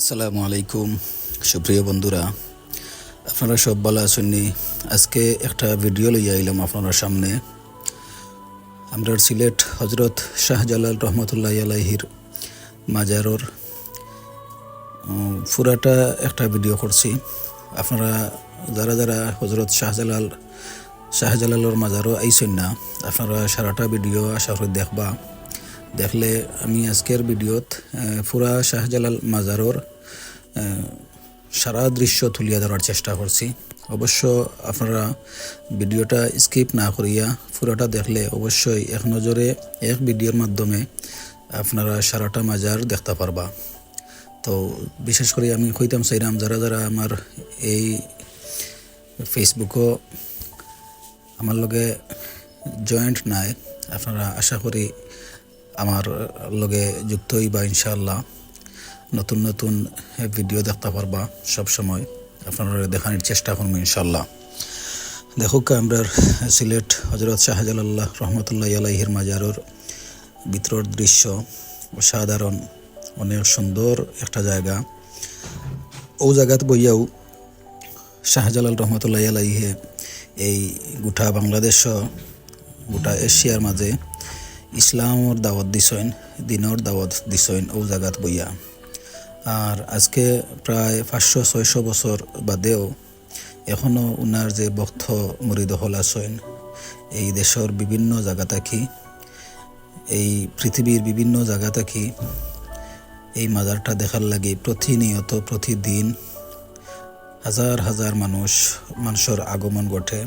আসসালামু আলাইকুম। সুপ্রিয় বন্ধুরা, আপনারা সব ভালো আছেন নি? আজকে একটা ভিডিও লইয়া আইলাম আপনার সামনে। আমরা সিলেট হজরত শাহজালাল রহমতুল্লাহ আলাইহির মাজারর পুরাটা একটা ভিডিও করছি। আপনারা যারা যারা হজরত শাহজালাল, শাহজালালর মাজারও আইসেন না, আপনারা সারাটা ভিডিও আশা করি দেখবা। দেখলে আমি আজকের ভিডিওত পুরা শাহজালাল মাজারর সারা দৃশ্য তুলিয়া ধরার চেষ্টা করছি। অবশ্য আপনারা ভিডিওটা স্কিপ না করিয়া পুরোটা দেখলে অবশ্যই এক নজরে এক ভিডিওর মাধ্যমে আপনারা সারাটা মাজার দেখতে পারবা। তো বিশেষ করে আমি কইতাম চাইলাম যারা যারা আমার এই ফেসবুকও আমার লগে জয়েন্ট নাই, আপনারা আশা করি আমার লগে যুক্ত হইবা ইনশাআল্লাহ। নতুন নতুন ভিডিও দেখতে পারবা সব সময় আপনারা দেখানোর চেষ্টা করব ইনশাআল্লাহ। দেখুক আমরা সিলেট হজরত শাহজালাল্লাহ রহমতুল্লাহ আলাইহির মাজারর ভিতরের দৃশ্য অসাধারণ, অনেক সুন্দর একটা জায়গা। ও জায়গাত বইয়াও শাহজালাল রহমতুল্লাহ আলাইহে এই গোটা বাংলাদেশ, গোটা এশিয়ার মাঝে ইসলামর দাওয়াত দিছইন দিনর দাওয়াত দিছইন ও জাগাত বইয়া। আর আজকে প্রায় পাঁচশো, ছয়শো বছর বাদেও এখনও উনার যে বক্ত মুরিদ হল আছেন, এই দেশের বিভিন্ন জায়গা থাকি এই পৃথিবীর বিভিন্ন জায়গা থাকি এই মাজারটা দেখার লাগে প্রতিনিয়ত, প্রতিদিন হাজার হাজার মানুষ, মানুষের আগমন ঘটে।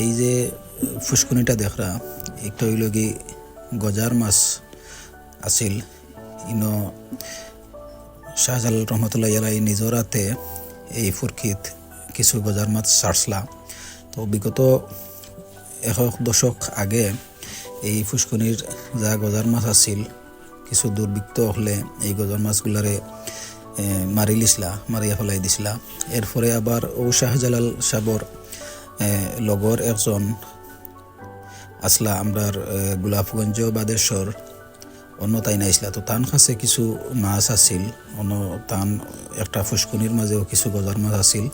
এই যে ফুসকুনিটা দেখরা, একটা হইল কি গজার মাছ আছিল। ইনো শাহজালাল রহমতুল্লাহ ইয়ালাই নিজর হাতে এই ফুরকিত কিছু গজার মাছ ছাড়ছলা তো বিগত এক দশক আগে এই ফুসকুনির যা গজার মাছ আছিল, কিছু দুর্বৃত্ত হলে এই গজার মাছগুলারে মারি লিছলা মারিয়া ফেলাই দিছিলা। এরপরে আবার ও শাহজালাল সাবর লগর একজন আসলা আমরার গোলাপগঞ্জ বাদেশ্বর, অন্য তাই নাইছিলা তো তান কাছে কিছু মাছ আছিল, অন্য তান একটা ফুসকুনির মাঝেও কিছু গজার মাছ আছিল।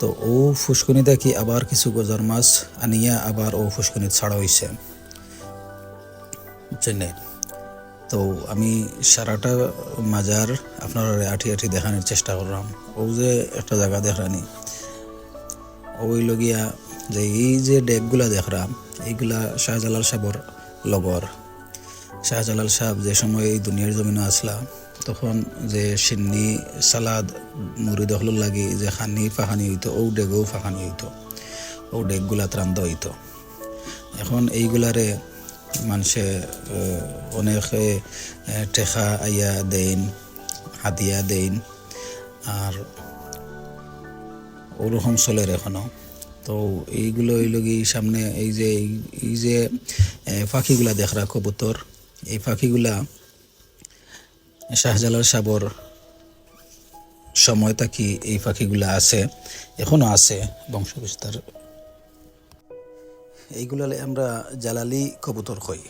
তো ও ফুসকুনি দেখি আবার কিছু গজার মাছ আনিয়া আবার ও ফুসকুনিত ছাড়া হয়েছে বুঝছেন তো আমি সারাটা মাজার আপনার আঠি আঠি দেখানোর চেষ্টা করলাম। ও যে একটা জায়গা দেখানি, ওই লগিয়া যে এই যে ডেকগুলা দেখলাম এইগুলা শাহজালাল সাহর লগর। শাহজালাল সাহ যে সময় এই দুনিয়ার জমিনে আসলা, তখন যে সিন্নি সালাদ মুড়ি দখল লাগি যে খানি ফাহানি হইতো ও ডেগও ফাহানি হইতো ও ডেকগুলা ত্রান্ত হইতো। এখন এইগুলারে মানুষে অনেকে টেকা আইয়া দেন হাতিয়া দেন আর ওরকম চলের এখনও। তো এইগুলো হইল কি সামনে এই যে এই যে পাখিগুলা দেখরা কবুতর। এই পাখিগুলা শাহজালাল সাবর সময় থাকি এই পাখিগুলা আছে, এখনও আছে বংশ বিস্তার এইগুলালে আমরা জালালি কবুতর কই,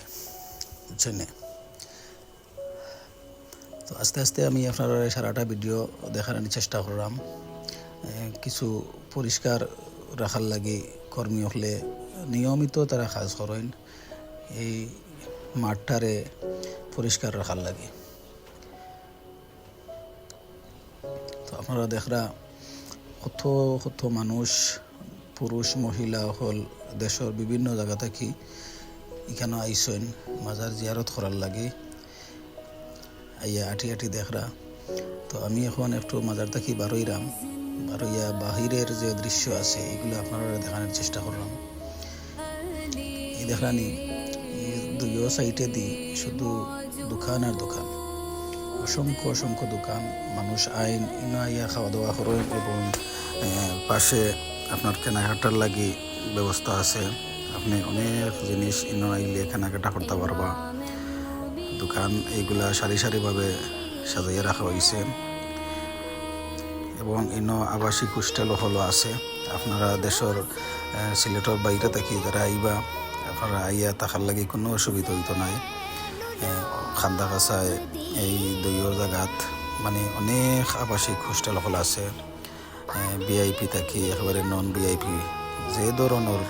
বুঝছেন তো আস্তে আস্তে আমি আপনার সারাটা ভিডিও দেখার চেষ্টা করলাম। কিছু পরিষ্কার রাখার লাগি কর্মী হলে নিয়মিত তারা কাজ করেন। এই মাঠটারে পরিষ্কার রাখার লাগে। তো আপনারা দেখরা কত কত মানুষ, পুরুষ, মহিলা হল দেশের বিভিন্ন জায়গা থাকি এখানে আইসেন, মাজার জিয়ারত করার লাগে। আইয়া আটি আটি দেখরা তো আমি এখন একটু মাজার থাকি বারোইরাম। বারোইয়া বাহিরের যে দৃশ্য আছে, এগুলো আপনারা দেখানোর চেষ্টা করলাম। এই দেখরানি এই দুইও সাইডে দি শুধু দোকান আর দোকান। অসংখ্য অসংখ্য দোকান, মানুষ আইন ইনো আইয়া খাওয়া দাওয়া করেন এবং পাশে আপনার কেনাকাটার লাগি ব্যবস্থা আছে। আপনি অনেক জিনিস ইনো আইলে কেনাকাটা করতে পারবা। দোকান এইগুলা সারি সারিভাবে সাজাইয়া রাখা হয়েছে এবং ইনো আবাসিক হোস্টেল হলো আছে। আপনারা দেশের সিলেটের বাইরে থাকি, যারা আইবা, আপনারা আইয়া থাকার লাগি কোনো অসুবিধা হইতো নাই। খান্দা কাছায় এই দুইও জায়গাত মানে অনেক আবাসিক হোস্টেল হল আছে। ভিআইপি থাকি, একেবারে নন ভিআইপি যে ধরনের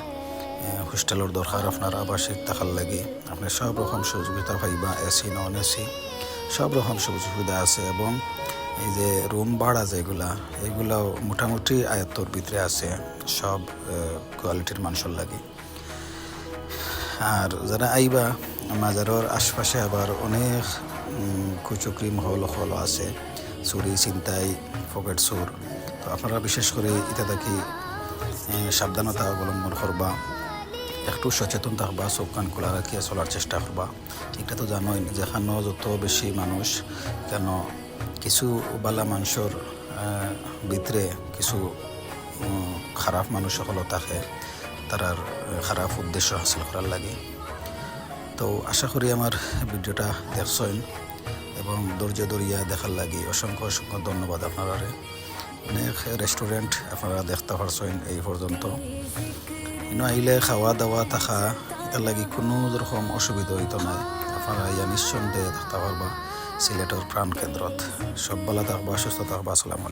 হোস্টেলের দরকার আপনার আবাসিক থাকার লাগে। আপনি সব রকম সুযোগিতা পাইবা, এসি নন এসি। সব রকম সুযোগ সুবিধা আছে এবং এই যে রুম ভাড়া যেগুলা, এগুলাও মোটামুটি আয়ত্তর ভিতরে আছে, সব কোয়ালিটির মানুষের লাগে। আর যারা আইবা, মাজারের আশপাশে আবার অনেক কুচুকরি মহল হল আছে, চুরি চিন্তাই পকেট চোর। তো আপনারা বিশেষ করে এটা দেখি সাবধানতা অবলম্বন করবা। একটু সচেতন থাকবা চোখ কান খোলা রাখিয়া চলার চেষ্টা করবা এটা তো জানোই যেখানেও যত বেশি মানুষ, কেন কিছু বালা মানুষের ভিতরে কিছু খারাপ মানুষ সকল থাকে তারার খারাপ উদ্দেশ্য হাসিল করার লাগে। তো আশা করি আমার ভিডিওটা দেখছেন এবং ধৈর্য ধরিয়া দেখার লাগি অসংখ্য অসংখ্য ধন্যবাদ আপনারা অনেক রেস্টুরেন্ট আপনারা দেখতে পারছেন এই পর্যন্ত। আইলে খাওয়া দাওয়া থাকা এটার লাগি কোনো রকম অসুবিধা হইতো নাই আপনারা ইয়া নিঃসন্দেহে থাকতে পারবা সিলেটের প্রাণ কেন্দ্রত সব বেলা থাকবা সুস্থ থাকবা আসসালামু